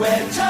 when time